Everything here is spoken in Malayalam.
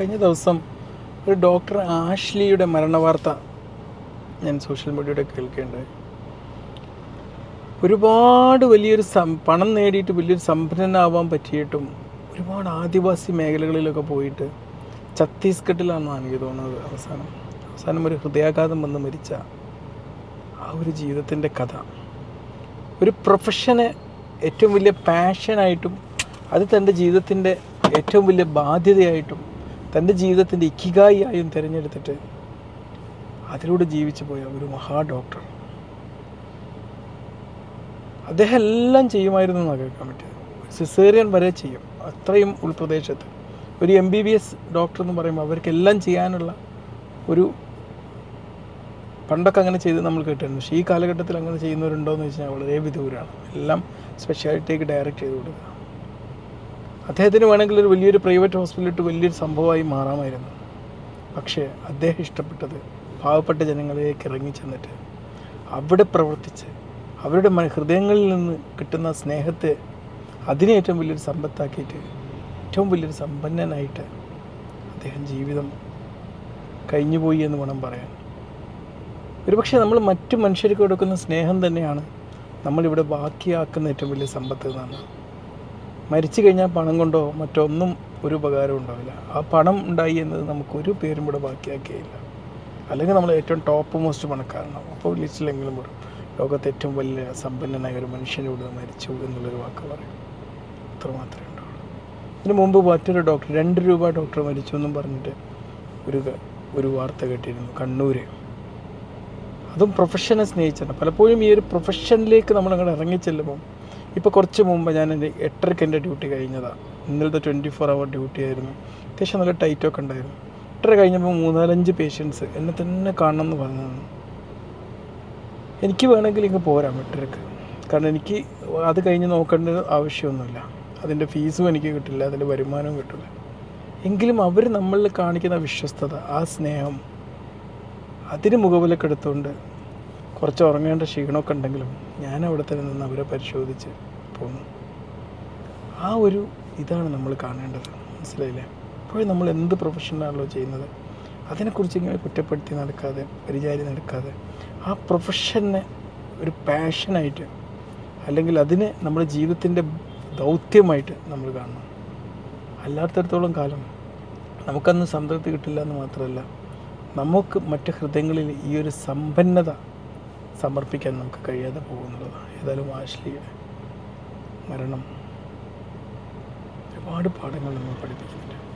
കഴിഞ്ഞ ദിവസം ഒരു ഡോക്ടർ ആഷ്ലിയുടെ മരണവാർത്ത ഞാൻ സോഷ്യൽ മീഡിയയുടെ കേൾക്കേണ്ടത് ഒരുപാട് വലിയൊരു സം പണം നേടിയിട്ട് വലിയൊരു സമ്പന്നനാവാൻ പറ്റിയിട്ടും ഒരുപാട് ആദിവാസി മേഖലകളിലൊക്കെ പോയിട്ട് ഛത്തീസ്ഗഡിലാണെന്നാണ് എനിക്ക് തോന്നുന്നത് അവസാനം. അവസാനം ഒരു ഹൃദയാഘാതം വന്ന് മരിച്ച ആ ഒരു ജീവിതത്തിന്റെ കഥ. ഒരു പ്രൊഫഷനെ ഏറ്റവും വലിയ പാഷനായിട്ടും അത് തന്റെ ജീവിതത്തിന്റെ ഏറ്റവും വലിയ ബാധ്യതയായിട്ടും തന്റെ ജീവിതത്തിന്റെ ഇക്കിഗായി ആയും തിരഞ്ഞെടുത്തിട്ട് അതിലൂടെ ജീവിച്ചു പോയ ഒരു മഹാ ഡോക്ടർ. അദ്ദേഹം എല്ലാം ചെയ്യുമായിരുന്നു എന്നാണ് കേൾക്കാൻ പറ്റിയത്. സിസേറിയൻ വരെ ചെയ്യും. അത്രയും ഉൾപ്രദേശത്ത്. ഒരു M B B S doctor എന്ന് പറയുമ്പോൾ അവർക്കെല്ലാം ചെയ്യാനുള്ള ഒരു പണ്ടൊക്കെ അങ്ങനെ ചെയ്ത് നമ്മൾ കേട്ടിരുന്നു. പക്ഷേ ഈ കാലഘട്ടത്തിൽ അങ്ങനെ ചെയ്യുന്നവരുണ്ടോ എന്ന് വെച്ചാൽ വളരെ വിദൂരമാണ് എല്ലാം സ്പെഷ്യാലിറ്റിക്ക് ഡയറക്റ്റ് ചെയ്ത് കൊടുക്കുക. അദ്ദേഹത്തിന് വേണമെങ്കിൽ ഒരു വലിയൊരു പ്രൈവറ്റ് ഹോസ്പിറ്റലിട്ട് വലിയൊരു സംഭവമായി മാറാമായിരുന്നു. പക്ഷേ അദ്ദേഹം ഇഷ്ടപ്പെട്ടത് പാവപ്പെട്ട ജനങ്ങളിലേക്ക് ഇറങ്ങി ചെന്നിട്ട് അവിടെ പ്രവർത്തിച്ച് അവരുടെ ഹൃദയങ്ങളിൽ നിന്ന് കിട്ടുന്ന സ്നേഹത്തെ അതിനെ ഏറ്റവും വലിയൊരു സമ്പത്താക്കിയിട്ട് ഏറ്റവും വലിയൊരു സമ്പന്നനായിട്ട് അദ്ദേഹം ജീവിതം കഴിഞ്ഞുപോയി എന്ന് വേണം പറയാൻ. ഒരുപക്ഷെ നമ്മൾ മറ്റു മനുഷ്യർക്ക് കൊടുക്കുന്ന സ്നേഹം തന്നെയാണ് നമ്മളിവിടെ ബാക്കിയാക്കുന്ന ഏറ്റവും വലിയ സമ്പത്ത് എന്നാണ്. മരിച്ചു കഴിഞ്ഞാൽ പണം കൊണ്ടോ മറ്റൊന്നും ഒരു ഉപകാരം ഉണ്ടാവില്ല. ആ പണം ഉണ്ടായി എന്നത് നമുക്ക് ഒരു പേരും ഇവിടെ ബാക്കിയാക്കിയില്ല അല്ലെങ്കിൽ നമ്മൾ ഏറ്റവും ടോപ്പ് മോസ്റ്റ് പണക്കാരനാവും. അപ്പോൾ ലിസ്റ്റിലെങ്കിലും വരും ലോകത്തെ ഏറ്റവും വലിയ സമ്പന്നനായ ഒരു മനുഷ്യനോട് മരിച്ചു എന്നുള്ളൊരു വാക്ക് പറയും. അത്രമാത്രമേ ഉണ്ടാവുള്ളൂ. ഇതിനു മുമ്പ് മറ്റൊരു ഡോക്ടർ രണ്ട് രൂപ ഡോക്ടർ മരിച്ചു എന്നും പറഞ്ഞിട്ട് ഒരു ഒരു വാർത്ത കേട്ടിരുന്നു. കണ്ണൂര്. അതും പ്രൊഫഷനെ സ്നേഹിച്ചാണ് പലപ്പോഴും ഈ ഒരു പ്രൊഫഷനിലേക്ക് നമ്മൾ അങ്ങോട്ട് ഇറങ്ങിച്ചെല്ലുമ്പം ഇപ്പോൾ കുറച്ച് മുമ്പ് ഞാൻ എന്റെ എട്ടരയ്ക്ക് എന്റെ ഡ്യൂട്ടി കഴിഞ്ഞതാണ് ഇന്നലത്തെ ട്വന്റി ഫോർ അവർ ഡ്യൂട്ടി ആയിരുന്നു. അത്യാവശ്യം നല്ല ടൈറ്റൊക്കെ ഉണ്ടായിരുന്നു. എട്ടര കഴിഞ്ഞപ്പോൾ മൂന്നാലഞ്ച് പേഷ്യൻസ് എന്നെ തന്നെ കാണണം എന്ന് പറഞ്ഞതാണ്. എനിക്ക് വേണമെങ്കിൽ ഇങ്ങ് പോരാം എട്ടരക്ക്. കാരണം എനിക്ക് അത് കഴിഞ്ഞ് നോക്കേണ്ട ആവശ്യമൊന്നുമില്ല. അതിന്റെ ഫീസും എനിക്ക് കിട്ടില്ല അതിന്റെ വരുമാനവും കിട്ടില്ല. എങ്കിലും അവർ നമ്മളിൽ കാണിക്കുന്ന വിശ്വസ്തത ആ സ്നേഹം അതിന് മുഖവിലക്കെടുത്തുകൊണ്ട് കുറച്ച് ഉറങ്ങേണ്ട ക്ഷീണമൊക്കെ ഉണ്ടെങ്കിലും ഞാൻ അവിടെ തന്നെ നിന്ന് അവരെ പരിശോധിച്ച് പോന്നു. ആ ഒരു ഇതാണ് നമ്മൾ കാണേണ്ടത്. മനസ്സിലായില്ലേ? അപ്പോഴും നമ്മൾ എന്ത് പ്രൊഫഷനാണല്ലോ ചെയ്യുന്നത്? അതിനെക്കുറിച്ച് ഇങ്ങനെ കുറ്റപ്പെടുത്തി നടക്കാതെ പരിചാരി നടക്കാതെ ആ പ്രൊഫഷനെ ഒരു പാഷനായിട്ട് അല്ലെങ്കിൽ അതിനെ നമ്മുടെ ജീവിതത്തിന്റെ ദൗത്യമായിട്ട് നമ്മൾ കാണണം. അല്ലാത്തടത്തോളം കാലം നമുക്കന്ന് സംതൃപ്തി കിട്ടില്ല എന്ന് മാത്രമല്ല നമുക്ക് മറ്റ് ഹൃദയങ്ങളിൽ ഈ ഒരു സമ്പന്നത സമർപ്പിക്കാൻ നമുക്ക് കഴിയാതെ പോകുന്നുള്ളതാണ് ഏതായാലും ആഷ്ലിയുടെ മരണം ഒരുപാട് പാഠങ്ങൾ നമ്മൾ പഠിപ്പിക്കുന്നു